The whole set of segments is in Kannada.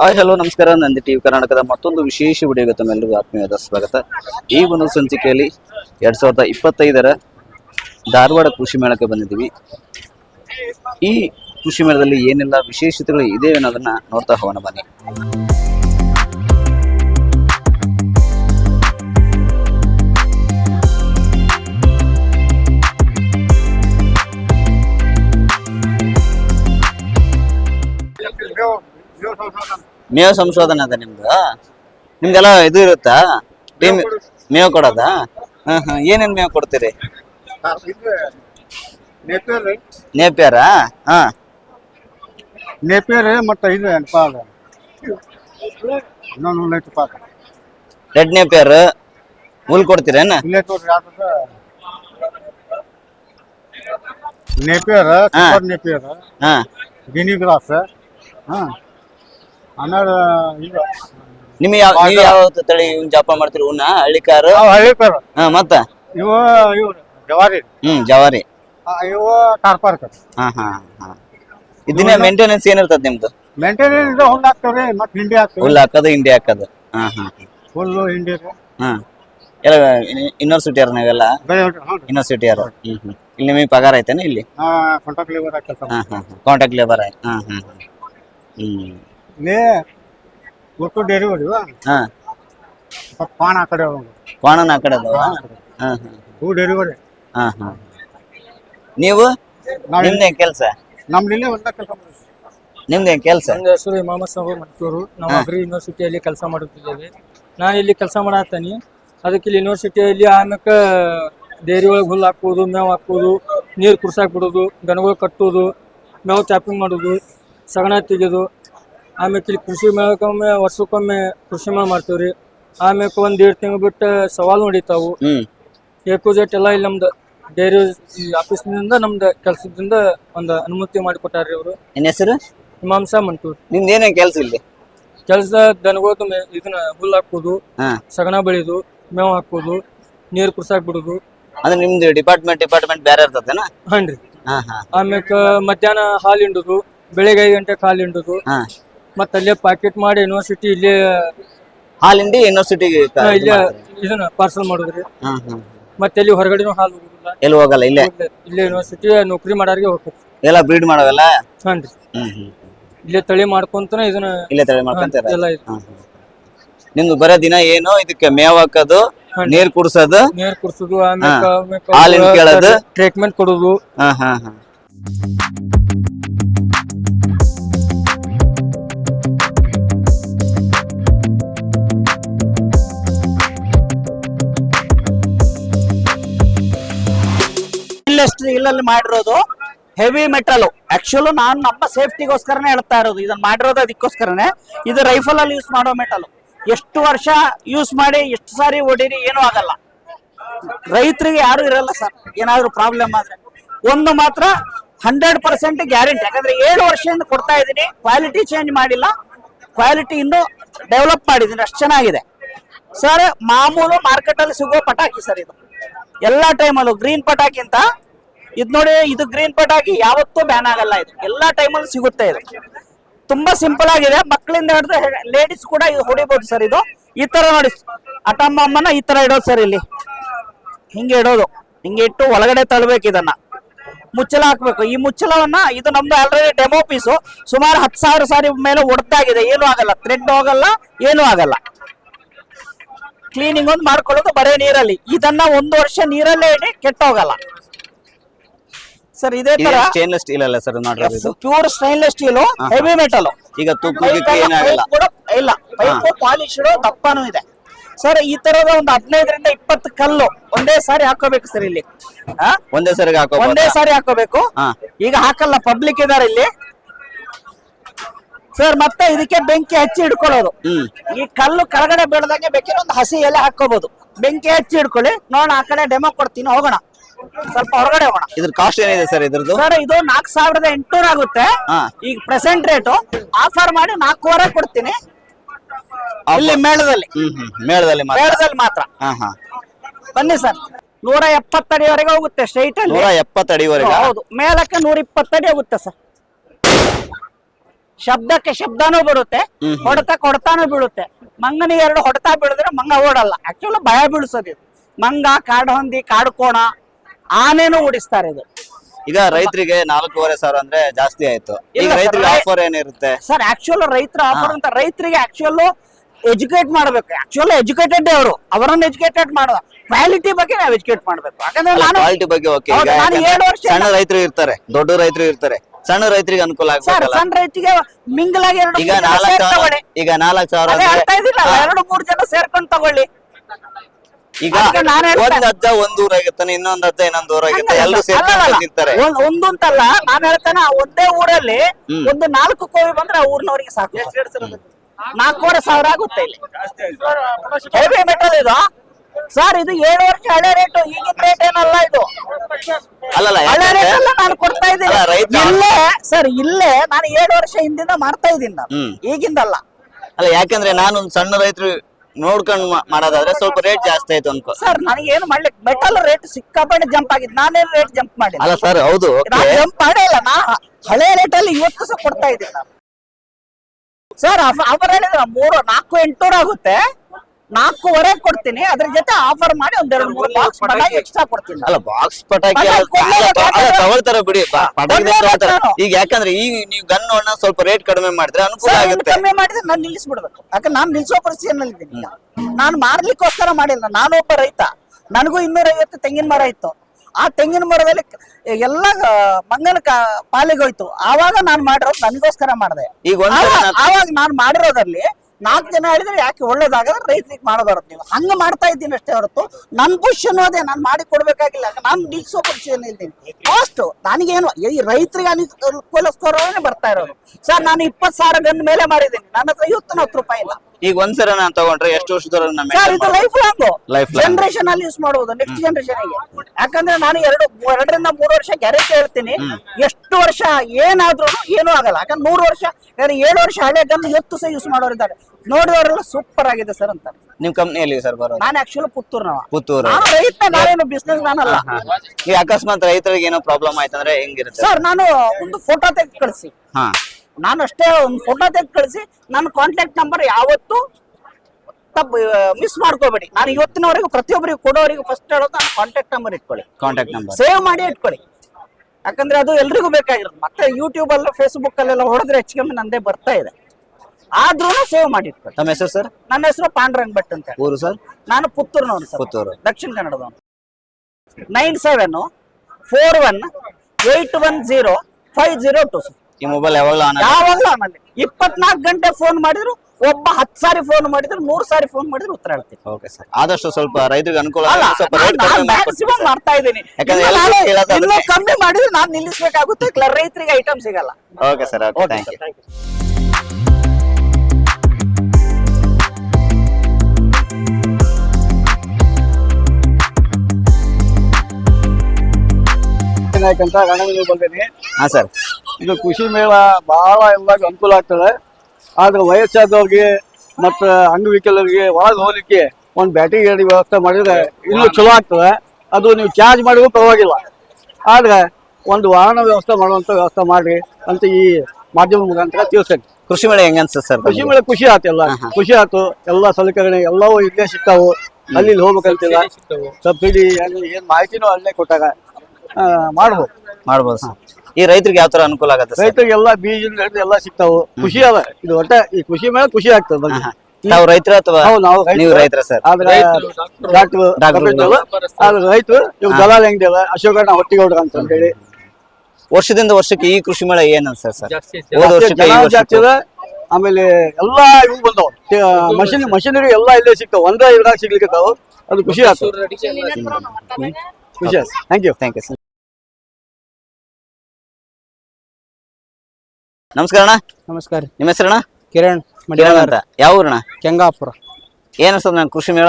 ಹಾಯ್ ಹಲೋ ನಮಸ್ಕಾರ. ನಂದಿ ಟಿವಿ ಕರ್ನಾಟಕದ ಮತ್ತೊಂದು ವಿಶೇಷ ವಿಡಿಯೋಗೆ ತಮ್ಮೆಲ್ಲರಿಗೂ ಆತ್ಮೀಯವಾದ ಸ್ವಾಗತ. ಈ ಒಂದು ಸಂಚಿಕೆಯಲ್ಲಿ ಎರಡ್ ಸಾವಿರದ ಇಪ್ಪತ್ತೈದರ ಧಾರವಾಡ ಕೃಷಿ ಮೇಳಕ್ಕೆ ಬಂದಿದ್ದೀವಿ. ಈ ಕೃಷಿ ಮೇಳದಲ್ಲಿ ಏನೆಲ್ಲ ವಿಶೇಷತೆಗಳು ಇದೆ ಅನ್ನೋದನ್ನ ನೋಡ್ತಾ ಹೋಗೋಣ ಬನ್ನಿ. ಮೇವು ಸಂಶೋಧನೆ ಅದ ನಿಮ್ದು? ನಿಮ್ದೆಲ್ಲ ಇದು ಇರುತ್ತಾ? ಟೀಮ್ ಮೇವು ಕೊಡೋದಾ? ಹಾ ಹಾ. ಏನೇನ್ ಮೇವು ಕೊಡ್ತೀರಿ? ನೇಪಿಯರ್. ಹಾ. ನೇಪಿಯರ್ ಮತ್ತೆ ಇದು ಇನ್ನೊಂದು ಲೈಟ್ ಪಾಕ ರೆಡ್ ನೇಪಿಯರ್. ಹುಲ್ ಕೊಡ್ತೀರೇನ ನೇಪಿಯರ್ ನೇಪಿಯರ್. ಹಾ. ಗಿನಿ ಗ್ರಾಸ್ ಹಾ. ಆಮೇಲೆ ಇದು ನಿಮಗೆ ಯಾವ ನೀವು ಯಾವ ತಳಿ ಇವ್ನ್ ಜಾಪ ಮಾಡ್ತೀರಿ? ಉನ್ನ ಹಳ್ಳಿಕಾರು ಅವು ಹಳ್ಳಿ ಪೇರು ಹಾ ಮತ್ತ? ಇವು ಇವು ಜವಾರಿ. ಹ್ಮ್ ಜವಾರಿ. ಆ, ಇವು ಟಾರ್ಪಾರ್ಕ್ ಹಾ ಹಾ ಹಾ. ಇದನ್ನ ಮೇಂಟೆನೆನ್ಸ್ ಏನಿರ್ತದ ನಿಮ್ದು? ಮೇಂಟೆನೆನ್ಸ್ ಹುಲ್ಲು ಹಾಕ್ತೇವ್ರಿ ಮತ್ತೆ ಹಿಂಡಿ ಹಾಕ್ತೇವೆ ಹುಲ್ ಹಾಕೋದು ಹಿಂಡಿ ಹಾಕೋದು. ಹಾ ಹಾ ಹುಲ್ಲು ಹಿಂಡಿ. ಹಾ. ಎಲ್ಲ ಯೂನಿವರ್ಸಿಟಿ ನೀವೆಲ್ಲ? ಬೆಳೆ ಹ್ಞೂ ಯೂನಿವರ್ಸಿಟಿ ಯಾರು? ಹ್ಮ್ ಹ್ಮ್. ಇಲ್ಲಿ ನಿಮಗೆ ಪಗಾರ ಐತೇನ ಇಲ್ಲಿ? ಕಾಂಟ್ರಾಕ್ಟ್ ಕೆಲಸ ಹಾ ಹಾ ಕಾಂಟ್ಯಾಕ್ಟ್ ಲೇಬರ್ ಆಯ್ತು. ಹಾ ಹಾ. ಹ್ಮ್. ಇಲ್ಲಿ ಒಟ್ಟು ಡೈರಿ ಹೊಡಿವ ಹಾ. ಸ್ವಲ್ಪ ಆಕಡೆ ಆ ಕಡೆ ಹೋಗೋದು ಕೋಣನ ಆ ಕಡೆ ಅದಾವ ಹಾ ಹಾ. ಹೂ ಡೈರಿ ಹೊಡಿ ಹಾ ಹಾ. ನೀವು? ನಾವ್ ನಿಮ್ದೇ ಕೆಲ್ಸ? ನಮ್ದು ಇಲ್ಲೇ ಒಂದ ಕೆಲಸ ನಿಮ್ದೇನ್ ಕೆಲ್ಸ? ನನ್ನ ಹೆಸರು ಇಮಾಮ ಸಾಹು ಮತ್ತೂರು ನಾವು ಅಗ್ರಿ ಯೂನಿವರ್ಸಿಟಿಯಲ್ಲಿ ಕೆಲಸ ಮಾಡುತ್ತಿದ್ದೇವೆ. ನಾನು ಇಲ್ಲಿ ಕೆಲಸ ಮಾಡತ್ತೀನಿ ಅದಕ್ಕೆ ಇಲ್ಲಿ ಯೂನಿವರ್ಸಿಟಿಯಲ್ಲಿ ಆಮ್ಯಾಕ ಡೇರಿ ಒಳಗೆ ಹುಲ್ಲು ಹಾಕೋದು ಮೇವು ಹಾಕೋದು ನೀರು ಕುರ್ಸಾಕ್ ಬಿಡೋದು ದನಗಳು ಕಟ್ಟೋದು ಮೇವು ಚಾಪಿಂಗ್ ಮಾಡೋದು ಸಗಣ ತೆಗೆಯೋದು ಆಮ್ಯಾಕ ಇಲ್ಲಿ ಕೃಷಿ ಮೇಳಕ್ಕೊಮ್ಮೆ ವರ್ಷಕ್ಕೊಮ್ಮೆ ಕೃಷಿ ಮೇಳ ಮಾಡ್ತೀವಿ ಆಮೇಲೆ ಆಮ್ಯಾಕ ಒಂದು ತಿಂಗಳು ಬಿಟ್ಟು ಸವಾಲು ನಡೀತಾವು. ಹ್ಮ್. ಎ ಟು ಜೆಡ್ ಎಲ್ಲ ಇಲ್ಲಿ ನಮ್ದು ಡೈರಿ ಈ ಆಫೀಸ್ನಿಂದ ನಮ್ದು ಕೆಲಸದಿಂದ ಒಂದು ಅನುಮತಿ ಮಾಡಿಕೊಟ್ಟಾರ್ರಿ ಅವರು. ನಿನ್ನ ಹೆಸರು? ಹಿಮಾಂಸ ಮಂಟೂರ್. ನಿಮ್ದು ಏನೇನ್ ಕೆಲಸ ಇಲ್ಲಿ? ಕೆಲಸ ದನಗೋದು ಇದನ್ನ ಹುಲ್ಲು ಹಾಕೋದು ಹಾ. ಸಗಣ ಬೆಳೆಯೋದು ಮೇವು ಹಾಕೋದು ನೀರು ಕುರ್ಸಾಕ್ ಬಿಡುದು ಅಂದ್ರೆ ನಿಮ್ದು ಡಿಪಾರ್ಟ್ಮೆಂಟ್ ಡಿಪಾರ್ಟ್ಮೆಂಟ್ ಬೇರೆ ಇರ್ತದೇನ? ಹನ್ರಿ ಹಾ ಹಾ. ಆಮ್ಯಾಕ ಮಧ್ಯಾಹ್ನ ಹಾಲು ಹಿಂಡುದು ಬೆಳಿಗ್ಗೆ ಐದು ಗಂಟೆಗೆ ಹಾಲು ಹಿಂಡುದು. ಹಾ. ಮತ್ತೆ ಅಲ್ಲೇ ಪ್ಯಾಕೆಟ್ ಮಾಡಿ ಯೂನಿವರ್ಸಿಟಿ ಇಲ್ಲೇ ಹಾಲ್ ಯೂನಿವರ್ಸಿಟಿಗೆ ಇಲ್ಲೇ ಇದನ್ನ ಪಾರ್ಸಲ್ ಮಾಡುದ್ರಿ. ಹಾ ಹಾ ಮತ್ತೆ ಎಲ್ಲಿ ಹೊರಗಡೆನೂ ಹಾಲು ಹೋಗುದಿಲ್ಲ. ಎಲ್ಲಿ ಹೋಗಲ್ಲ ಇಲ್ಲೇ? ಇಲ್ಲೇ- ಯೂನಿವರ್ಸಿಟಿ ನೌಕರಿ ಮಾಡೋರಿಗೆ ಹೋಗ್ಬೇಕು. ಎಲ್ಲ ಬ್ರೀಡ್ ಮಾಡೋವಲ್ಲ ಹನ್ರಿ ಹ್ಮ್ ಹ್ಮ್ ಇಲ್ಲೇ ತಳಿ ಮಾಡ್ಕೊಂತನ ಇದನ್ನ ಇಲ್ಲೇ ತಳಿ ಮಾಡ್ಕೊಂತಾರ? ಎಲ್ಲ ಇದು. ನಿಮ್ದು ಬರೋ ದಿನ ಏನು? ಇದಕ್ಕೆ ಮೇವ್ ಹಾಕೋದು ನೀರ್ ಕುಡ್ಸೋದು ನೀರ್ ಕುಡ್ಸೋದು ಹಾಲಿನ್ ಕೇಳೋದು. ಟ್ರೀಟ್ಮೆಂಟ್ ಕೊಡೋದು. ಹಾ ಹಾ ಹಾ. ಇಲ್ಲಷ್ಟು ಇಲ್ಲಲ್ಲಿ ಮಾಡಿರೋದು ಹೆವಿ ಮೆಟಲ್ ಆಕ್ಚುಲ್ ನಾನು ನಮ್ಮ ಸೇಫ್ಟಿಗೋಸ್ಕರನೇ ಹೇಳ್ತಾ ಇರೋದು. ಇದನ್ನ ಮಾಡಿರೋದು ಅದಕ್ಕೋಸ್ಕರನೇ. ಇದು ರೈಫಲ್ ಅಲ್ಲಿ ಯೂಸ್ ಮಾಡೋ ಮೆಟಲ್ ಎಷ್ಟು ವರ್ಷ ಯೂಸ್ ಮಾಡಿ, ಎಷ್ಟು ಸಾರಿ ಹೊಡೀರಿ ಏನೂ ಆಗಲ್ಲ. ರೈತರಿಗೆ ಯಾರು ಇರಲ್ಲ ಸರ್. ಏನಾದ್ರು ಪ್ರಾಬ್ಲಮ್ ಆದ್ರೆ. ಒಂದು ಮಾತ್ರ ಹಂಡ್ರೆಡ್ ಪರ್ಸೆಂಟ್ ಗ್ಯಾರಂಟಿ ಯಾಕಂದ್ರೆ ಏಳು ವರ್ಷದಿಂದ ಕೊಡ್ತಾ ಇದ್ದೀನಿ. ಕ್ವಾಲಿಟಿ ಚೇಂಜ್ ಮಾಡಿಲ್ಲ. ಕ್ವಾಲಿಟಿ ಇನ್ನೂ ಡೆವಲಪ್ ಮಾಡಿದ್ದೀನಿ. ಅಷ್ಟು ಚೆನ್ನಾಗಿದೆ. ಸರ್ ಮಾಮೂಲು ಮಾರ್ಕೆಟ್ ಅಲ್ಲಿ ಸಿಗೋ ಪಟಾಕಿ ಸರ್ ಇದು. ಎಲ್ಲಾ ಟೈಮಲ್ಲೂ ಗ್ರೀನ್ ಪಟಾಕಿ ಅಂತ ಇದು ನೋಡಿ, ಇದು ಗ್ರೀನ್ ಪಟಾಕಿ ಯಾವತ್ತೂ ಬ್ಯಾನ್ ಆಗಲ್ಲ ಇದು. ಎಲ್ಲಾ ಟೈಮಲ್ಲೂ ಸಿಗುತ್ತೆ ಇದು. ತುಂಬಾ ಸಿಂಪಲ್ ಆಗಿದೆ. ಮಕ್ಕಳಿಂದ ಹಿಡಿದು ಲೇಡೀಸ್ ಕೂಡ ಇದು ಹೊಡಿಬಹುದು ಸರ್ ಇದು. ಈ ತರ ನೋಡಿ ಅಟಮ್ಮ ಅಮ್ಮನ ಈ ತರ ಇಡೋದು ಸರ್ ಇಲ್ಲಿ. ಹಿಂಗೆ ಇಡೋದು. ಹಿಂಗೆ ಇಟ್ಟು ಒಳಗಡೆ ತಳ್ಬೇಕು ಇದನ್ನ. ಮುಚ್ಚಲ ಹಾಕ್ಬೇಕು. ಈ ಮುಚ್ಚಲವನ್ನ ಇದು ನಮ್ದು ಆಲ್ರೆಡಿ ಡೆಮೋ ಪೀಸು ಸುಮಾರು ಹತ್ತು ಸಾವಿರ ಸಾರಿ ಮೇಲೆ ಒಡ್ದಾಗಿದೆ. ಏನು ಆಗಲ್ಲ. ಥ್ರೆಡ್ ಹೋಗಲ್ಲ, ಏನು ಆಗಲ್ಲ. ಕ್ಲೀನಿಂಗ್ ಒಂದು ಮಾಡ್ಕೊಳ್ಳೋದು ಬರೇ ನೀರಲ್ಲಿ. ಇದನ್ನ ಒಂದು ವರ್ಷ ನೀರಲ್ಲೇ ಇಡಿ, ಕೆಟ್ಟೋಗಲ್ಲ. ಸರ್ ಇದೆ ತರ ಸ್ಟೇನ್ಲೆಸ್ ಸ್ಟೀಲ್ ಅಲ್ಲ ಸರ್ ನೋಡ್ರಿ ಇದು? Pure stainless steel heavy metal ಈಗ ತುಕ್ಕಕ್ಕೆ ಏನಾಗಲ್ಲ ಕೂಡ ಇಲ್ಲ. ಪೈಪ್ ಪಾಲಿಶ್ ದಪ್ಪನೂ ಇದೆ. ಸರ್ ಈ ತರದ ಒಂದು ಹದಿನೈದರಿಂದ ಇಪ್ಪತ್ತು ಕಲ್ಲು ಒಂದೇ ಸಾರಿ ಹಾಕೋಬೇಕು ಸರ್ ಇಲ್ಲಿ. ಆ? ಒಂದೇ ಸಾರಿ ಹಾಕೋ ಒಂದೇ ಸಾರಿ ಹಾಕೋಬೇಕು. ಈಗ ಹಾಕಲ್ಲ ಪಬ್ಲಿಕ್ ಇದಾರೆ ಇಲ್ಲಿ. ಸರ್ ಮತ್ತೆ ಇದಕ್ಕೆ ಬೆಂಕಿ ಹಚ್ಚಿ ಇಡ್ಕೊಳ್ಳೋದು ಈ ಕಲ್ಲು ಕೆಳಗಡೆ ಬೀಳದಂಗೆ ಬೇಕಿದ್ರೆ ಒಂದು ಹಸಿ ಎಲೆ ಹಾಕೋಬಹುದು ಬೆಂಕಿ ಹಚ್ಚಿ ಇಡ್ಕೊಳ್ಳಿ ನೋಡೋಣ ಆ ಕಡೆ ಡೆಮೋ ಕೊಡ್ತೀನಿ ಹೋಗೋಣ. ಸ್ವಲ್ಪ ಹೊರಗಡೆ ಹೋಗೋಣ. ಇದ್ರ ಕಾಸ್ಟ್ ಏನಿದೆ ಸರ್ ಇದ್ರದ್ದು? ಸರ್ ಇದು ನಾಲ್ಕು ಸಾವಿರದ ಎಂಟುನೂರ ಆಗುತ್ತೆ. ಹಾ. ಈಗ ಪ್ರೆಸೆಂಟ್ ರೇಟು ಆಫರ್ ಮಾಡಿ ನಾಲ್ಕೂವರೆ ಕೊಡ್ತೀನಿ. ಇಲ್ಲಿ ಮೇಳದಲ್ಲಿ. ಹ್ಮ್ ಹ್ಮ್ ಮೇಳದಲ್ಲಿ ಮಾತ್ರ. ಮೇಳದಲ್ಲಿ ಮಾತ್ರ. ಹಾ ಹಾ. ಬನ್ನಿ ಸರ್. ನೂರ ಎಪ್ಪತ್ತಡಿವರೆಗೆ ಹೋಗುತ್ತೆ ಸ್ಟ್ರೈಟ್ ಅಲ್ಲಿ. ನೂರ ಎಪ್ಪತ್ತು ಅಡಿವರೆಗೆ? ಹೌದು. ಮೇಲಕ್ಕೆ ನೂರ ಇಪ್ಪತ್ತಡಿ ಹೋಗುತ್ತೆ ಸರ್. ಶಬ್ದಕ್ಕೆ ಶಬ್ದನೂ ಬರುತ್ತೆ ಹ್ಮ್. ಹೊಡೆತ ಕೊಡ್ತಾನು ಬೀಳುತ್ತೆ. ಮಂಗನಿಗೆ ಎರಡು ಹೊಡೆತ ಬೀಳಿದ್ರೆ ಮಂಗ ಓಡಲ್ಲ. ಆಕ್ಚುಲಿ ಭಯ ಬೀಳಿಸೋದು ಇದು. ಮಂಗ ಕಾಡು ಹೊಂದಿ ಕಾಡು ಕೋಣ ಆನೆನೂ ಓಡಿಸ್ತಾರೆ ಇದು. ಈಗ ರೈತರಿಗೆ ನಾಲ್ಕೂವರೆ ಸಾವಿರ ಅಂದ್ರೆ ಜಾಸ್ತಿ ಆಯ್ತು. ಈಗ ಇಲ್ಲ ರೈತರಿಗೆ ರೈ- ಆಫರ್ ಏನಿರುತ್ತೆ? ಸರ್ ಆಕ್ಚುಲ್ ರೈತರ ಆಫರ್ ಅಂತ ರೈತರಿಗೆ ಆಕ್ಚುಲ್ ಎಜುಕೇಟ್ ಮಾಡ್ಬೇಕು. ಆಕ್ಚುಲ್ ಎಜುಕೇಟೆಡ್ ಅವರು. ಅವರನ್ನ ಎಜುಕೇಟೆಡ್ ಮಾಡುವ ಕ್ವಾಲಿಟಿ ಬಗ್ಗೆ ನಾವು ಎಜುಕೇಟ್ ಮಾಡ್ಬೇಕು. ಯಾಕಂದ್ರೆ ನಾನು ಕ್ವಾಲಿಟಿ ಬಗ್ಗೆ ಓಕೆ ಹೌದು, ನಾನು ಏಳು ವರ್ಷ ಸಣ್ಣ ರೈತರು ಇರ್ತಾರೆ ದೊಡ್ಡ ರೈತರು ಇರ್ತಾರೆ. ಸಣ್ಣ ರೈತರಿಗೆ ಅನುಕೂಲ ಸರ್ ಆಗ್ಬೇಕಲ್ಲ? ಸಣ್ಣ ರೈತಿಗೆ ಮಿಂಗಲಾಗಿ ಎರಡು ಈಗ ಮೂರು ಜನ ನಾಲ್ಕು ಸಾವಿರ ತಗೊಳ್ಳಿ. ಈಗ ನಾಲ್ಕು ಸಾವಿರ ಅದೇ ಅಂದ್ರೆ ಅರ್ಥ ಇದಿಲ್ಲ. ಎರಡು ಮೂರು ಜನ ಸೇರ್ಕೊಂಡು ತಗೊಳ್ಳಿ. ಈಗ ಒಂದ್ ಅಜ್ಜ ಒಂದ್ ಊರ್ ಆಗಿರ್ತಾನೆ ಇನ್ನೊಂದ್ ಅಜ್ಜ ಇನ್ನೊಂದ್ ಊರ್ ಆಗಿರ್ತಾನೆ. ಎಲ್ಲರೂ ಸೇರಿ ಅಲ್ಲಲ್ಲ. ಸೇರ್ಕೊಂಡು ಇರ್ತಾರೆ ಒಂದ್- ಒಂದು ಅಂತಲ್ಲ ನಾನು ಹೇಳ್ತೇನೆ ಆ ಒಂದೇ ಊರಲ್ಲಿ ಒಂದು ನಾಲ್ಕು ಕೋವಿ ಬಂದ್ರೆ ಆ ಊರಿನವರಿಗೆ ಸಾಕು. ನಾಲ್ಕೂವರೆ ಸಾವಿರ ಆಗುತ್ತೆ ಇಲ್ಲಿ. ಹೆವಿ ಮೆಟಲ್ ಇದು. ಸರ್ ಇದು ಏಳು ವರ್ಷ ಹಳೆ ರೇಟ್ ಈಗಿನ ರೇಟ್ ಏನಲ್ಲ ಇದು. ಅಲ್ಲಲ್ಲ ಹಳೆ ರೇಟ್ ಅಲ್ಲ ನಾನು ಕೊಡ್ತಾ ಇದ್ದೀನಿ. ಇಲ್ಲೇ ಸರ್ ಇಲ್ಲೇ ನಾನು ಏಳು ವರ್ಷ ಹಿಂದಿಂದ ಮಾಡ್ತಾ ಇದ್ದೀನಿ ನಾನು. ಈಗಿಂದಲ್ಲ. ಅಲ್ಲ ಯಾಕಂದ್ರೆ ನಾನು ಒಂದ್ ಸಣ್ಣ ರೈತರು ನೋಡ್ಕೊಂಡು ಮಾಡೋದಾದ್ರೆ ಸ್ವಲ್ಪ ರೇಟ್ ಜಾಸ್ತಿ ಆಯ್ತು ಅನ್ಕೋ. ಸರ್ ನನಗೆ ಏನು ಮಾಡ್ಲಿಕ್ಕೆ ಮೆಟಲ್ ರೇಟ್ ಸಿಕ್ಕಾಪಟ್ಟೆ ಜಂಪ್ ಆಗಿದ್ ನಾನೇನು ರೇಟ್ ಜಂಪ್ ಮಾಡಿಲ್ಲ. ಅಲ್ಲ ಸರ್ ಹೌದು ಜಂಪ್ ಮಾಡೇ ಇಲ್ಲ ನಾ ಹಳೆ ರೇಟ್ ಅಲ್ಲಿ ಇವತ್ತು ಸಹ ಕೊಡ್ತಾ ಇದ್ದೀನಿ. ಸರ್ ಅವರ ಹೇಳಿದ್ರೆ ಮೂರು ನಾಲ್ಕು ಎಂಟುನೂರು ಆಗುತ್ತೆ. ನಾಲ್ಕೂವರೆ ಕೊಡ್ತೀನಿ. ಅದ್ರ ಜೊತೆ ಆಫರ್ ಮಾಡಿ ಒಂದೆರಡು ಮೂರು ಬಾಕ್ಸ್ ಪಟಾಕಿ. ಎಕ್ಸ್ಟ್ರಾ ಕೊಡ್ತೀನಿ. ಅಲ್ಲ ಬಾಕ್ಸ್ ಪಟಾಕಿ ತಗೊಳ್ತಾರ ಬಿಡಿ. ಪಟಾಕಿ. ಈಗ ಯಾಕಂದ್ರೆ ಈಗ ನೀವು ಗನ್ ಅನ್ನ ಸ್ವಲ್ಪ ರೇಟ್ ಕಡಿಮೆ ಮಾಡಿದ್ರೆ ಅನುಕೂಲ ಆಗುತ್ತೆ. ಕಡಿಮೆ ಮಾಡಿದ್ರೆ ನಾನು ನಿಲ್ಲಿಸ್ಬಿಡ್ಬೇಕು. ಯಾಕಂದ್ರೆ ನಾನು ನಿಲ್ಸೋ ಪರಿಸ್ಥಿತಿಯಲ್ಲಿ ಇದ್ದೀನಿ. ನಾನು ಮಾರ್ಲಿಕ್ಕೋಸ್ಕರ ಮಾಡಿಲ್ಲ. ನಾನೊಬ್ಬ ರೈತ. ನನಗೂ ಇನ್ನೂರೈವತ್ತು ತೆಂಗಿನ ಮರ ಇತ್ತು. ಆ ತೆಂಗಿನ ಮರದಲ್ಲಿ ಎಲ್ಲ ಮಂಗನ ಪಾಲಿಗೋಯ್ತು. ಪಾಲಿಗೆ ಆವಾಗ ನಾನು ಮಾಡಿರೋದು ನನಗೋಸ್ಕರ ಮಾಡಿದೆ. ಈಗ ಆವಾಗ ನಾನು ಮಾಡಿರೋದ್ರಲ್ಲಿ ನಾಲ್ಕು ಜನ ಹೇಳಿದ್ರೆ ಯಾಕೆ ಒಳ್ಳೇದಾಗದ್ರೆ ರೈತರಿಗೆ ಮಾಡೋದಾರ ನೀವು. ಹಂಗ ಮಾಡ್ತಾ ಇದ್ದೀನಿ ಅಷ್ಟೇ ಹೊರತು ನನ್ನ ಪೊಸಿಷನ್ ಅದೇ, ನಾನು ಮಾಡಿ ಕೊಡ್ಬೇಕಾಗಿಲ್ಲ. ನಾನು ನಿಲ್ಸೋ ಪೊಸಿಷನ್ ಇದ್ದೀನಿ ಕಾಸ್ಟ್ ನನಗೇನು, ಈ ರೈತರಿಗೆ ಅನುಕೂಲಿಸ್ಕೊರೋನೇ ಬರ್ತಾ ಇರೋದು. ಸರ್, ನಾನು ಇಪ್ಪತ್ತು ಸಾವಿರ ಗಂಡ ಮೇಲೆ ಮಾರಿದ್ದೀನಿ. ನನ್ನ ಹತ್ರ ಐವತ್ತು ಹತ್ತು ರೂಪಾಯಿ ಇಲ್ಲ. ಈಗ ಒಂದ್ಸಲ ನಾನು ತಗೊಂಡ್ರೆ ಎಷ್ಟು ವರ್ಷದವರೆಗೆ ಸರ್ ಇದು life long Life long. Generation ಅಲ್ಲಿ ಯೂಸ್ ಮಾಡಬಹುದು ನೆಕ್ಸ್ಟ್ ಜನರೇಷನ್ಗೆ. ಯಾಕಂದ್ರೆ ನಾನು ಎರಡು ಎರಡರಿಂದ ಮೂರು ವರ್ಷ ಗ್ಯಾರಂಟಿ ಹೇಳ್ತೀನಿ. ಎಷ್ಟು ವರ್ಷ ಏನಾದ್ರೂ ಏನೂ ಆಗಲ್ಲ. ಯಾಕಂದ್ರೆ ನೂರು ವರ್ಷ ಏಳು ವರ್ಷ ಹಳೆ ಗನ್ ಎತ್ತು ಸಹ ಯೂಸ್ ಮಾಡೋರಿದ್ದಾರೆ ನೋಡಿದವರೆಲ್ಲ ಸೂಪರ್ ಆಗಿದೆ ಸರ್ ಅಂತ. ನಿಮ್ ಕಂಪ್ನಿಯಲ್ಲಿ ಸರ್ ಬರೋ ನಾನು ಆಕ್ಚುಲಿ ಪುತ್ತೂರ್ನವ. ಪುತ್ತೂರು. ನಾನು ರೈತ ನಾನೇನು ಬಿಸ್ನೆಸ್ ನಾನಲ್ಲ ಈ ಅಕಸ್ಮಾತ್ ರೈತರಿಗೆ ಏನೋ ಪ್ರಾಬ್ಲಮ್ ಆಯ್ತಂದ್ರೆ ಹೆಂಗಿರುತ್ತೆ? ಸರ್ ನಾನು ಒಂದು ಫೋಟೋ ತೆಗೆದು ಕಳಿಸಿ. ಹಾ. ನಾನು ಅಷ್ಟೇ ಒಂದು ಫೋಟೋ ತೆಗೆದು ಕಳಿಸಿ ನನ್ನ ಕಾಂಟ್ಯಾಕ್ಟ್ ನಂಬರ್ ಯಾವತ್ತು ತಪ್ಪು ಮಿಸ್ ಮಾಡ್ಕೋಬೇಡಿ. ನಾನು ಇವತ್ತಿನವರೆಗೂ ಪ್ರತಿಯೊಬ್ಬರಿಗೂ ಕೊಡೋರಿಗೆ ಫಸ್ಟ್ ಹೇಳೋದು ನನ್ನ ಕಾಂಟ್ಯಾಕ್ಟ್ ನಂಬರ್ ಇಟ್ಕೊಳ್ಳಿ. ಕಾಂಟ್ಯಾಕ್ಟ್ ನಂಬರ್ ಸೇವ್ ಮಾಡಿ ಇಟ್ಕೊಳ್ಳಿ. ಯಾಕಂದ್ರೆ ಅದು ಎಲ್ರಿಗೂ ಬೇಕಾಗಿರೋದು. ಮತ್ತೆ ಯೂಟ್ಯೂಬ್ ಅಲ್ಲ ಫೇಸ್ಬುಕ್ ಅಲ್ಲೆಲ್ಲ ಹೊಡೆದ್ರೆ ಹೆಚ್ಚು ಕಮ್ಮಿ ನಂದೇ ಬರ್ತಾ ಇದೆ. ಆದ್ರೂ ಸೇವ್ ಮಾಡಿ ಇಟ್ಕೊಳ್ಳಿ. ತಮ್ಮ ಹೆಸರು ಸರ್? ನನ್ನ ಹೆಸರು ಪಾಂಡ್ರಂಗ್ ಭಟ್ ಅಂತ ಹೇಳಿ. ಊರು ಸರ್? ನಾನು ಪುತ್ತೂರ್ನವನು ಸರ್. ಪುತ್ತೂರು. ದಕ್ಷಿಣ ಕನ್ನಡದವನು. Nine seven four one eight one zero five zero two sir ಈ ಮೊಬೈಲ್ ಯಾವಾಗಲೂ ಆನ್ ಯಾವಾಗಲೂ ಆಮೇಲೆ ಇಪ್ಪತ್ನಾಲ್ಕು ಗಂಟೆ ಫೋನ್ ಮಾಡಿದ್ರು ಒಬ್ಬ ಹತ್ತು ಸಾರಿ ಫೋನ್ ಮಾಡಿದ್ರು ಮೂರು ಸಾರಿ ಫೋನ್ ಮಾಡಿದ್ರು ಉತ್ತರ ಹೇಳ್ತೀನಿ. ಓಕೆ ಸರ್ ಆದಷ್ಟು ಸ್ವಲ್ಪ ರೈತರಿಗೆ ಅನುಕೂಲ ಅಲ್ಲ ಆಗಲಿ, ಸ್ವಲ್ಪ ಕಡಿಮೆ ಮಾಡ್ತಾ ಇದ್ದೀನಿ. ಯಾಕಂದ್ರೆ ಇನ್ನು ಕೇಳೋದು ಇನ್ನೂ ಅದನ್ನೇ. ಕಮ್ಮಿ ಮಾಡಿದ್ರೆ ನಾನು ನಿಲ್ಲಿಸ್ಬೇಕಾಗುತ್ತೆ ಇಲ್ಲ ರೈತರಿಗೆ ಐಟಮ್ ಸಿಗಲ್ಲ. Okay sir okay thank you sir thank you ಅಂತ ಗಣನಿಗೆ ಬಂದೇನಿ ಹಾ ಸರ್ ಇದು ಕೃಷಿ ಮೇಳ ಬಹಳ ಎಲ್ಲರಿಗೂ ಅನುಕೂಲ ಆಗ್ತದೆ. ಆದ್ರೆ ವಯಸ್ಸಾದವ್ರಿಗೆ ಮತ್ತು ಅಂಗವಿಕಲರಿಗೆ ಒಳಗೆ ಹೋಗ್ಲಿಕ್ಕೆ ಒಂದು ಬ್ಯಾಟರಿ ಗಾಡಿ ವ್ಯವಸ್ಥೆ ಮಾಡಿದ್ರೆ ಇನ್ನೂ ಚಲೋ ಆಗ್ತದೆ. ಅದು ನೀವು ಚಾರ್ಜ್ ಮಾಡಿದ್ರು ಪರವಾಗಿಲ್ಲ. ಆದ್ರೆ ಒಂದು ವಾಹನ ವ್ಯವಸ್ಥೆ ಮಾಡುವಂತ ವ್ಯವಸ್ಥೆ ಮಾಡಿ ಅಂತ ಈ ಮಾಧ್ಯಮ ಮುಖಾಂತರ ತಿಳಿಸ್ತೇನೆ. ಕೃಷಿ ಮೇಳ ಹೆಂಗ ಅನ್ಸುತ್ತೆ ಸರ್ ಕೃಷಿ ಮೇಳ ಖುಷಿ ಆಯ್ತು ಎಲ್ಲ. ಖುಷಿ ಆಯ್ತು ಎಲ್ಲ ಸಲಕರಣೆ ಎಲ್ಲವೂ ಇಲ್ಲೇ ಸಿಗ್ತಾವು. ಅಲ್ಲಿ ಇಲ್ಲಿ ಹೋಗ್ಬೇಕಂತಿಲ್ಲ ಸಬ್ಸಿಡಿ ಅಲ್ಲಿ ಏನ್ ಮಾಹಿತಿನೂ ಅಲ್ಲೇ ಕೊಟ್ಟಾಗ ಮಾಡ್ಬೋದು. ಮಾಡ್ಬೋದು ಸರ್. ಈ ರೈತರಿಗೆ ಯಾವ ತರ ಅನುಕೂಲ ಆಗುತ್ತೆ ಸರ್? ರೈತರಿಗೆ ಎಲ್ಲ ಬೀಜ ಎಲ್ಲ ಸಿಗ್ತಾವು. ಖುಷಿ ಅದ. ಇದು ಒಟ್ಟ ಈ ಖುಷಿ ಮೇಲೆ ಖುಷಿ ಆಗ್ತದೆ ನಾವು ರೈತರ ಅಥವಾ ಹೌದು ನಾವು ನೀವು ರೈತರ ಸರ್? ಆದ್ರೆ ಡಾಕ್ಟರ್. ಆದ್ರೆ ರೈತರು ಇವ್ ದಲಾಲ್ ಅಂಗಡಿ ಅಶೋಕ ಅಶೋಕಣ್ಣ ಹೊಟ್ಟಿಗೌಡ್ರ ಅಂತ ಹೇಳಿ. ವರ್ಷದಿಂದ ವರ್ಷಕ್ಕೆ ಈ ಕೃಷಿ ಮೇಳ ಏನ್ ಸರ್ ಸರ್? ಹೋದ ವರ್ಷಕ್ಕೆ ಈ ವರ್ಷಕ್ಕೆ. ಜಾಸ್ತಿ ಆಮೇಲೆ ಎಲ್ಲಾ ಇವು ಬಂದವು. ಮಷಿನ್ ಮಷಿನರಿ ಎಲ್ಲಾ ಇಲ್ಲೇ ಸಿಗ್ತಾವ. ಒಂದೇ ಇದ್ರಾಗ ಸಿಗ್ಲಿಕ್ಕೆ ಅದು ಖುಷಿ ಆಗ್ತದೆ. ಖುಷಿ ಆಯ್ತು thank you thank you sir ನಮಸ್ಕಾರ ಅಣ್ಣ. ನಮಸ್ಕಾರ ನಿಮ್ಮ ಹೆಸರಣ್ಣ ಕಿರಣ್ ಕಿರಣ್ ಅಂತ. ಯಾವ ಊರಣ್ಣ? ಕೆಂಗಾಪುರ. ಏನ್ ಅನ್ಸ್ತದ ನಾನು ಕೃಷಿ ಮೇಳ?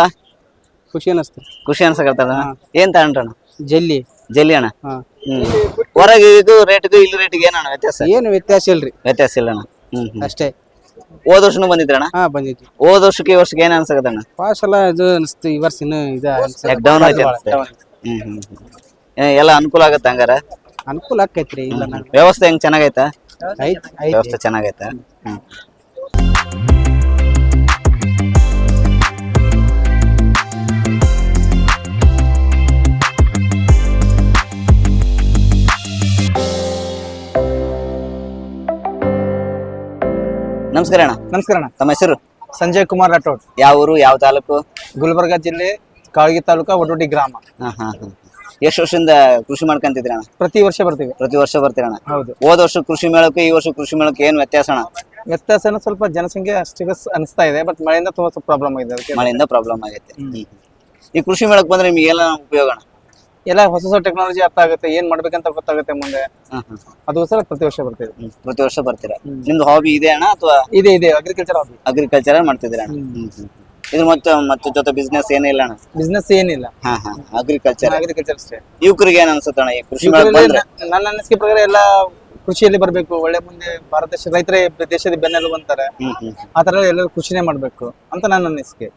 ಖುಷಿ ಅನಿಸ್ತದೆ. ಖುಷಿ ಅನ್ಸಕತ್ತದ ಏನ್ ತಗೊಂಡ್ರಣ್ಣ ಜಲ್ಲಿ. ಜಲ್ಲಿ ಅಣ್ಣ? ಹ್ಮ್. ಹೊರಗೆ ಇದು ರೇಟ್ಗೂ ಇಲ್ಲಿ ರೇಟ್ಗೆ ಏನಣ್ಣ ವ್ಯತ್ಯಾಸ? ಏನು ವ್ಯತ್ಯಾಸ ಇಲ್ರಿ. ವ್ಯತ್ಯಾಸ ಇಲ್ಲ ಅಣ್ಣ. ಹ್ಮ್ ಹ್ಮ್. ಅಷ್ಟೇ. ಹೋದ ವರ್ಷನು ಬಂದಿದ್ರಣ್ಣ ಹಾ ಬಂದಿದ್ವಿ. ಹೋದ ವರ್ಷಕ್ಕೆ ಈ ವರ್ಷಕ್ಕೆ ಏನ್ ಅನ್ಸಕತ್ತಣ್ಣ ಪಾಸ್ ಎಲ್ಲ ಇದು ಅನಿಸ್ತು ಈ ವರ್ಷ ಇನ್ನು ಇದು ಯಾಕೆ ಡೌನ್ ಅನ್ಸುತ್ತೆ? ಹ್ಮ್ ಹ್ಮ್ ಹ್ಮ್. ಏ, ಎಲ್ಲ ಅನುಕೂಲ ಆಗತ್ತೆ ಹಂಗಾರ? ಅನುಕೂಲ ಆಕೈತ್ರಿ ಇಲ್ಲ ವ್ಯವಸ್ಥೆ ಹೆಂಗ್ ಚೆನ್ನಾಗೈತಾ? ವ್ಯವಸ್ಥೆ ಚೆನ್ನಾಗೈತೆ. ನಮಸ್ಕಾರ ಅಣ್ಣ. ನಮಸ್ಕಾರ ಅಣ್ಣ. ತಮ್ಮ ಹೆಸರು? ಸಂಜಯ್ ಕುಮಾರ್ ರಾಠೋಡ್ ಯಾವ ಊರು ಯಾವ ತಾಲೂಕು? ಗುಲ್ಬರ್ಗ ಜಿಲ್ಲೆ ಕಾಳಗಿ ತಾಲೂಕಾ ಒಡೋಡಿ ಗ್ರಾಮ. ಹಾ ಹಾ ಹಾ. ಎಷ್ಟು ವರ್ಷದಿಂದ ಕೃಷಿ ಮಾಡ್ಕೊಂತಿದ್ರಿ ಅಣ್ಣ? ಪ್ರತಿ ವರ್ಷ ಬರ್ತೀವಿ. ಪ್ರತಿ ವರ್ಷ ಬರ್ತೀರಣ್ಣ ಹೌದು. ಹೋದ ವರ್ಷ ಕೃಷಿ ಮೇಳಕ್ಕೆ ಈ ವರ್ಷ ಕೃಷಿ ಮೇಳಕ್ಕೆ ಏನ್ ವ್ಯತ್ಯಾಸ ಅಣ್ಣ? ವ್ಯತ್ಯಾಸನ ಸ್ವಲ್ಪ ಜನಸಂಖ್ಯೆ ಅಷ್ಟಿಗೆ ಅನಿಸ್ತಾ ಇದೆ ಬಟ್ ಮಳೆಯಿಂದ ತುಂಬಾ ಸ್ವಲ್ಪ ಪ್ರಾಬ್ಲಮ್ ಆಗಿದೆ ಅದಕ್ಕೆ. ಮಳೆಯಿಂದ ಪ್ರಾಬ್ಲಮ್ ಆಗೈತೆ. ಈ ಕೃಷಿ ಮೇಳಕ್ಕೆ ಬಂದ್ರೆ ನಿಮ್ಗೆ ಎಲ್ಲ ಉಪಯೋಗ ಅಣ್ಣ? ಎಲ್ಲ ಹೊಸ ಹೊಸ ಟೆಕ್ನಾಲಜಿ ಅರ್ಥ ಆಗುತ್ತೆ ಏನ್ ಮಾಡ್ಬೇಕಂತ ಗೊತ್ತಾಗುತ್ತೆ ಮುಂದೆ. ಅದಕ್ಕೋಸ್ಕರ ಪ್ರತಿ ವರ್ಷ ಬರ್ತೀವಿ. ಪ್ರತಿ ವರ್ಷ ಬರ್ತೀರಾ? ನಿಮ್ದು ಹಾಬಿ ಇದೆ ಅಣ್ಣ ಅಥವಾ ಇದೆ ಇದೆ ಅಗ್ರಿಕಲ್ಚರ್ ಹಾಬಿ ಅಗ್ರಿಕಲ್ಚರ್ ಮಾಡ್ತಿದ್ದೀರಾ ಅಣ್ಣ? ಹ್ಮ್, ಹ್ಮ್. ಇದ್ರ ಮತ್ತೆ ಮತ್ತೆ ಜೊತೆ ಬಿಸ್ನೆಸ್ ಏನಿಲ್ಲ ಅಣ್ಣ. ಬಿಸ್ನೆಸ್ ಏನಿಲ್ಲ. ಹಾ ಹಾ ಅಗ್ರಿಕಲ್ಚರ್ ಅಗ್ರಿಕಲ್ಚರ್ ಅಷ್ಟೇ. ಯುವಕರಿಗೆ ಏನ್ ಅನ್ಸುತ್ತೆ ಅಣ್ಣ ಈ ಕೃಷಿ ಬಂದ್ರೆ? ನನ್ನ ಅನಿಸಿಕೆ ಪ್ರಕಾರ ಎಲ್ಲ ಕೃಷಿಯಲ್ಲಿ ಬರಬೇಕು. ಒಳ್ಳೆ ಮುಂದೆ ಭಾರತ ದೇಶ ರೈತರೇ ದೇಶದ ಬೆನ್ನೆಲುಬು ಅಂತಾರೆ. ಆತರ ಹ್ಮ್ ಆ ತರ ಎಲ್ಲರೂ ಕೃಷಿನೇ ಮಾಡ್ಬೇಕು ಅಂತ ನನ್ನ ಅನಿಸಿಕೆ.